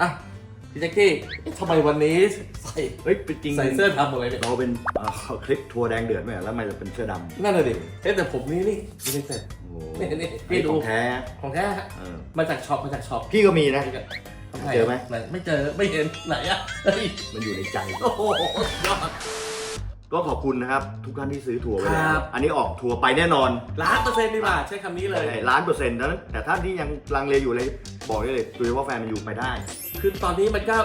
อะพี่แจ็คกี้เอ๊ะทำไมวันนี้ใส่เฮ้ยเป็นจริงใส่เสื้อดำหมดเลยเนี่ยเราเป็นเอ่อคลิปทัวร์แดงเดือดไหมแล้วทำไมเราเป็นเสื้อดำนั่นเลยดิเอ๊ะแต่ผมนี่นี่ยูไนเต็ดโอ้โหนี่นี่อัพี่นนี้ดูของแท้ของแท้ฮะเออมาจากช็อปมาจากช็อปพี่ก็มีนะ เจอไหม นไม่เจอไม่เห็นไหนอะเฮ้ยมันอยู่ในใจ โอ้โหยอด ก็ขอบคุณนะครับ ทุกท่านที่ซื้อทัวร์ไปแล้ครัวบอันนี้ออกทัวร์ไปแน่นอนล้านเปอร์เซ็นต์ดีกว่าใช้คำนี้เลย ล้านเปอร์เซ็นต์นั้นแต่ท่านที่ยังลังเลอยู่เลย บอกได้เลยโดยเฉพาะแฟนมันอยู่ไปได้ คือตอนนี้มันก็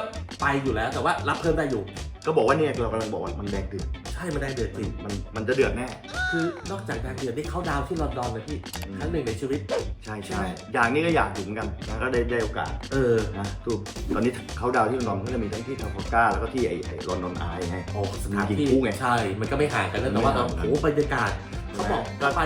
ไปอยู่แล้วแต่ว่ารับเพิ่มได้อยู่ ก็บอกว่าเนี่ยเรากำลังบอกว่ามันแดงเดือดใช่มันได้เดือดจริงมันมันจะเดือดแน่ คือนอกจากแดงเดือดที่เขาดาวน์ที่ลอนดอนเลยพี่อืม ครั้งหนึ่งในชีวิต ใช่ใช่อย่างนี้ก็อยากถึงกันนะก็ได้ได้โอกาสเออนะถูกตอนนี้เขาดาวน์ที่ลอนดอนก็จะมีทั้งที่ทาฟก้าแล้วก็ที่ไอ้ไอ้ลอนดอนไอไง โอ้สถานยิงที่คู่ไงใช่ มันก็ไม่ห่างกันนะแต่ว่าไม่ห่างกัน โอ้โหบรรยากาศเขาบอกก็ก็ไป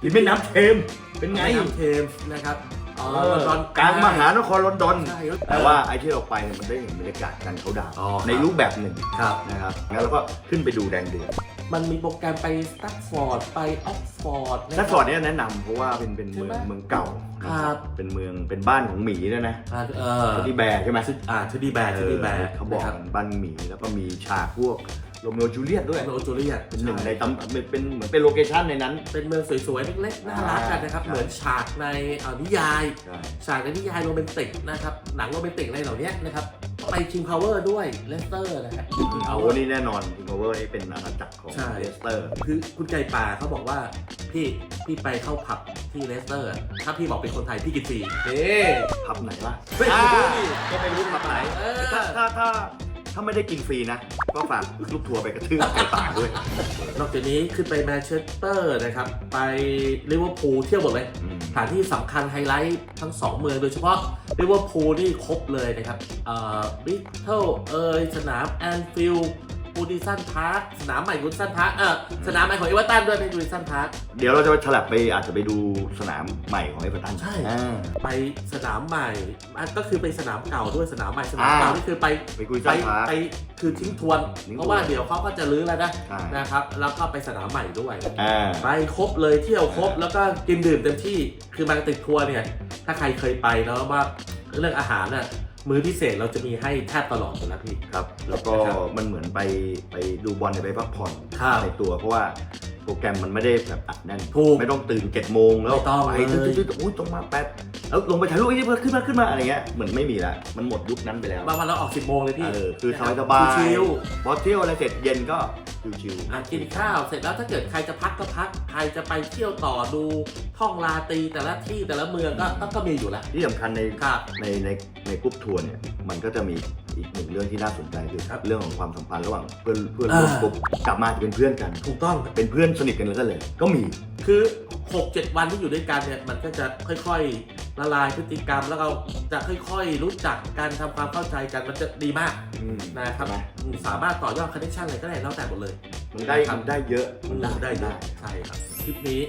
ที่แม่น้ำเทมส์เป็นไง แม่น้ำเทมส์นะครับอ๋อเออ ลอนดอนกลางมหานครลอนดอน ใช่แต่ว่าไอ้ที่เราไปเนี่ยมันได้เห็นบรรยากาศการเขาดาวน์อ๋อครับในรูปแบบหนึ่งครับ นะครับงั้นเราก็ขึ้นไปดูแดงเดือด มันมีโปรแกรมไปสตั๊กฟอร์ดไปออกฟอร์ด นัดฟอร์ดเนี่ยแนะนำเพราะว่าเป็นเป็นเมืองใช่ไหมเมืองเก่าครับเป็นเมืองเป็นบ้านของหมีด้วยนะอ่าเออที่แบร์ใช่ไหมชุดอ่าชุดดีแบร์ชุดดีแบร์เขาบอกนะครับกันบ้านหมีแล้วก็มีฉากพวกโรเมโอจูเลียตด้วยโรจูเลียตเป็นหนึ่งในตำเป็นเป็นเหมือนเป็นโลเคชั่นในนั้น เป็นเมืองสวยๆเล็กๆน่ารักกันนะครับ ใช่ เหมือนฉากในเอ่อนิยาย ใช่ ฉากในนิยายโรแมนติกนะครับ หนังโรแมนติกอะไรเหล่านี้นะครับ ไปคิงพาวเวอร์ด้วยเลสเตอร์นะครับ King โอ้ Power นี่แน่นอนทิงโอเวอร์นี่เป็นอาณาจักรของใช่ เลสเตอร์ คือคุณไก่ป่าเขาบอกว่าพี่พี่ไปเข้าผับที่เลสเตอร์อะถ้าพี่บอกเป็นคนไทยพี่กินฟรี เอ๊ะพับไหนวะไม่รู้ดิก็ไม่รู้พับไหน เออ ถ้าถ้าถ้า ถ้าไม่ได้กินฟรีนะ ก็ฝากลูกทัวร์ไปกระทืบไก่ป่าด้วย นอกจากนี้ขึ้นไปแมนเชสเตอร์นะครับ ไปลิเวอร์พูลเที่ยวหมดเลยอืม สถานที่สำคัญไฮไลท์ทั้ง2เมืองโดยเฉพาะลิเวอร์พูลนี่ครบเลยนะครับเอ่อบิทเทิลเอยสนามแอนฟิลด์ บูดิสันพาร์คสนามใหม่บูดิสันพาร์คเออสนามใหม่ของเอเวอร์ตันด้วยเป็นบูดิสันพาร์ค เดี๋ยวเราจะไปฉลับไปอาจจะไปดูสนามใหม่ของเอเวอร์ตันใช่ อ่า ไปสนามใหม่อะก็คือไปสนามเก่าด้วยสนามใหม่สนามอ่าเก่านี่คือไปไปคุยไปซ่าพาร์คไปคือทิ้งทวนทิ้งทวนเพราะว่าเดี๋ยวเขาก็จะรื้อแล้วนะใช่ นะครับแล้วก็ไปสนามใหม่ด้วย อ่า ไปครบเลยเที่ยวครบแล้วก็กินดื่มเต็มที่คือบางติดทัวร์เนี่ย ถ้าใครเคยไปแล้วว่าเรื่องอาหารน่ะ มื้อพิเศษเราจะมีให้แทบตลอดอยู่แล้วพี่ ครับ แล้วก็นะครับมันเหมือนไปไปดูบอลเนี่ยไปพักผ่อนครับในตัว เพราะว่าโปรแกรมมันไม่ได้แบบอัดแน่น ถูกไม่ต้องตื่นเจ็ดโมงแล้วไม่ต้องไปเลย ตึ๊ดๆๆอุ้ยต้องมาแป๊บ แล้วลงไปถ่ายรูปไอ้นี่ขึ้นมาขึ้นมาอะไรเงี้ยเหมือนไม่มีละมันหมดยุคนั้นไปแล้วบางวันเราออก 10โมงเลยพี่เออคือสนะบายรัสบายชิลพอเที่ยวอะไรเสร็จเย็นก็ชิวๆอะกินข้าวเสร็จแล้วถ้าเกิดใครจะพักก็พัก ใครจะไปเที่ยวต่อดูท่องลาตรีแต่ละที่แต่ละเมืองก็ก็ก็มีอยู่แล้วๆที่สำคัญในครับในในในกรุ๊ปทัวร์เนี่ยมันก็จะมีอีกหนึ่งเรื่องที่น่าสนใจคือครับเรื่องของความสัมพันธ์ระหว่างเพื่อนเพื่อนอ่าร่วมกรุ๊ปกลับมาจะเป็นเพื่อนกัน ถูกต้องเป็นเพื่อนสนิทกันเลยก็เลย ก็มีคือ 6-7 วันที่อยู่ด้วยกันเนี่ยมันก็จะค่อยๆ ละลายพฤติกรรม แล้วเราจะค่อย ๆ รู้จักกันทำความเข้าใจกันมันจะดีมากอืมนะครับใช่ไหมอืมสามารถต่อยอดคอนเนคชั่นอะไรก็ได้แล้วแต่หมดเลย มันได้ครับ มันได้เยอะมันได้ได้ได้ ใช่ครับคลิปนี้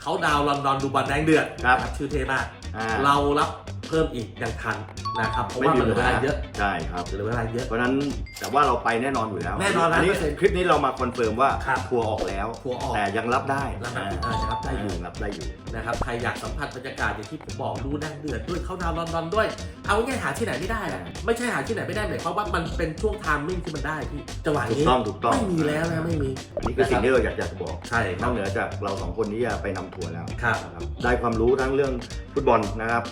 เขาดาวน์ลอนดอนดูบอลแดงเดือดครับ ชื่อเท่มาก อ่า เรารับ เพิ่มอีกอย่างทันนะครับเพราะว่ามันเหลือเวลาเยอะใช่ครับเหลือเวลาเยอะ เพราะฉะนั้นแต่ว่าเราไปแน่นอนอยู่แล้วแน่นอนนี้100%คลิปนี้เรามาคอนเฟิร์มว่าครับทัวร์ออกแล้วทัวร์ออกแต่ยังรับได้รับได้อ่ายังรับได้อยู่ รับได้อยู่นะครับใครอยากสัมผัสบรรยากาศอย่างที่ผมบอกดูแดงเดือดด้วยเขาดาวน์ลอนดอนด้วย เอาง่ายๆหาที่ไหนไม่ได้อะไม่ใช่หาที่ไหนไม่ได้หมายความว่ามันเป็นช่วงไทามมิ่งที่มันได้พี่จังหวะถูกนี้ต้องถูกต้องไม่มีแล้วนะไม่มีอันนี้คือสิ่งที่เราอยากจะบอกใช่คนรัอบ กเหนือจากเราสองคนที่จะไปนำทัวร์แล้วครับ นะครับได้ความรู้ทั้งเรื่องฟุตบอลนะครับ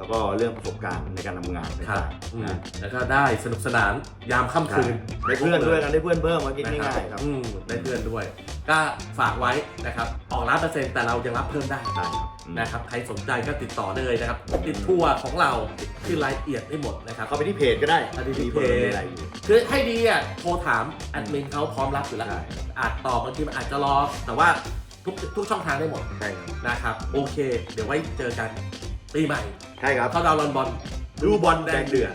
แล้วก็เรื่องประสบการณ์ในการทำงานครับต่างอืๆมนะแล้วก็ได้สนุกสนานยามค่ำคืนได้เพื่อนด้วยกันได้เพื่อนเพิ่มมาคิดนะง่ายๆครับอืมได้เพื่อนด้วย ก็ฝากไว้นะครับ ออกร้านเปอร์เซ็นต์แต่เรายังรับเพิ่มได้ใช่ครับอืม นะครับใครสนใจก็ติดต่อได้เลยนะครับ ติดทัวร์ของเราคือรายละเอียดได้หมดนะครับ เข้าไปที่เพจก็ได้เข้าไปที่มีเพเบอจร์มีอะไรอยู่ คือให้ดีอะโทรถามแอดมินเขาพร้อมรับอยู่แล้วใช่ อาจตอบบางทีมันอาจจะรอ แต่ว่าทุกทุกช่องทางได้หมดใช่ครับ นะครับ โอเค เดี๋ยวไว้เจอกันปีใหม่ ใช่ครับ เข้าดาวน์ลอนบอลดูบอลแดงเดือด